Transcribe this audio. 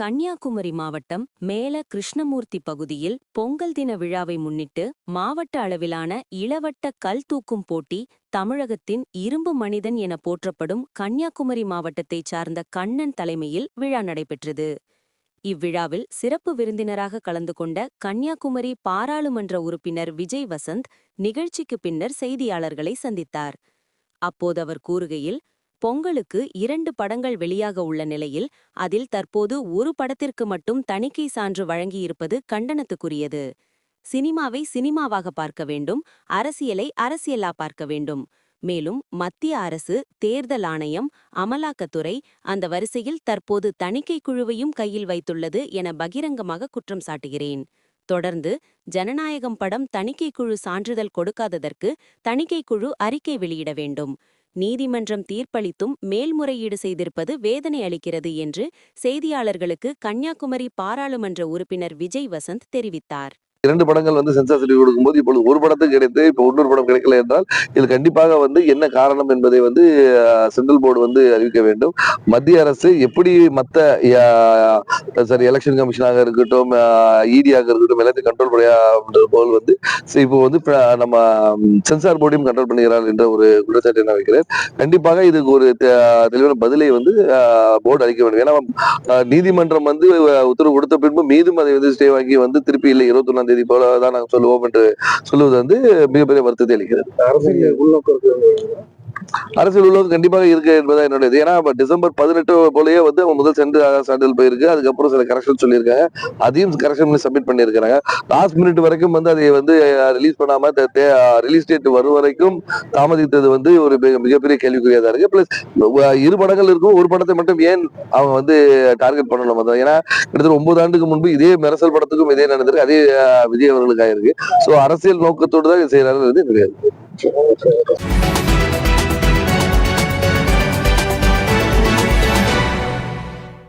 கன்னியாகுமரி மாவட்டம் மேல கிருஷ்ணமூர்த்தி பகுதியில் பொங்கல் தின விழாவை முன்னிட்டு மாவட்ட அளவிலான இளவட்ட கல் தூக்கும் போட்டி தமிழகத்தின் இரும்பு மனிதன் என போற்றப்படும் கன்னியாகுமரி மாவட்டத்தைச் சார்ந்த கண்ணன் தலைமையில் விழா நடைபெற்றது. இவ்விழாவில் சிறப்பு விருந்தினராக கலந்து கொண்ட கன்னியாகுமரி பாராளுமன்ற உறுப்பினர் விஜய் வசந்த் நிகழ்ச்சிக்கு பின்னர் செய்தியாளர்களை சந்தித்தார். அப்போது அவர் கூறுகையில் பொங்கலுக்கு இரண்டு படங்கள் வெளியாக உள்ள நிலையில் அதில் தற்போது ஒரு படத்திற்கு மட்டும் தணிக்கை சான்று வழங்கியிருப்பது கண்டனத்துக்குரியது. சினிமாவை சினிமாவாக பார்க்க வேண்டும் அரசியலை அரசியலா பார்க்க வேண்டும். மேலும் மத்திய அரசு தேர்தல் ஆணையம் அமலாக்கத்துறை அந்த வரிசையில் தற்போது தணிக்கை குழுவையும் கையில் வைத்துள்ளது என பகிரங்கமாக குற்றம் சாட்டுகிறேன். தொடர்ந்து ஜனநாயகம் படம் தணிக்கை குழு சான்றிதழ் கொடுக்காததற்கு தணிக்கை குழு அறிக்கை வெளியிட வேண்டும். நீதிமன்றம் தீர்ப்பளித்தும் மேல்முறையீடு செய்திருப்பது வேதனை அளிக்கிறது என்று செய்தியாளர்களுக்கு கன்னியாகுமரி பாராளுமன்ற உறுப்பினர் விஜய் வசந்த் தெரிவித்தார். இரண்டு படங்கள் வந்து சென்சார் சர்டிஃபிகேட் கொடுக்கும்போது இப்பொழுது ஒரு படத்துக்கு கிடைத்து இப்போ இன்னொரு படம் கிடைக்கல என்றால் இது கண்டிப்பாக வந்து என்ன காரணம் என்பதை வந்து சென்ட்ரல் போர்டு வந்து அறிவிக்க வேண்டும். மத்திய அரசு எப்படி மற்ற சரி எலெக்ஷன் கமிஷனாக இருக்கட்டும் இடியாக இருக்கட்டும் எல்லாத்தையும் கண்ட்ரோல் பண்ணுறது போல் வந்து இப்போ வந்து நம்ம சென்சார் போர்டையும் கண்ட்ரோல் பண்ணுகிறார் என்ற ஒரு குற்றச்சாட்டை நான் வைக்கிறேன். கண்டிப்பாக இதுக்கு ஒரு தெளிவான பதிலை வந்து போர்டு அளிக்க வேண்டும். ஏன்னா நீதிமன்றம் வந்து உத்தரவு கொடுத்த பின்பு மீதும் அதை வந்து ஸ்டே வாங்கி வந்து திருப்பி இல்லை இருபத்தொன்னாம் தேதி போல தான் நாங்கள் சொல்லுவோம் என்று சொல்லுவது வந்து மிகப்பெரிய வருத்தத்தை அளிக்கிறது. அரசியல் உள்நோக்கம் அரசியல் உலகம் கண்டிப்பாக இருக்கு என்பதா என்னுடைய ஏன்னா டிசம்பர் பதினெட்டு போலயே வந்து அவங்க முதல் சென்று சான்றிதழ் போயிருக்கு. அதுக்கப்புறம் சில கரெக்ஷன் சொல்லியிருக்காங்க. அதையும் கரெக்ஷன் சப்மிட் பண்ணியிருக்காங்க லாஸ்ட் மினிட் வரைக்கும் வந்து அதை வந்து ரிலீஸ் பண்ணாம ரிலீஸ் டேட் வரும் வரைக்கும் தாமதித்தது வந்து ஒரு மிக- மிகப்பெரிய கேள்விக்குறியா தான் இருக்கு பிளஸ் இரு படங்கள் இருக்கும். ஒரு படத்தை மட்டும் ஏன் அவங்க வந்து டார்கெட் பண்ணணும் ஏன்னா கிட்டத்தட்ட ஒன்பது ஆண்டுக்கு முன்பு இதே மெரசல் படத்துக்கும் இதே நடந்திருக்கு. அதே விஜய் அவர்களுக்கு ஆயிருக்கு சோ அரசியல் நோக்கத்தோடு தான் இது செய்யறாரு என்னுடைய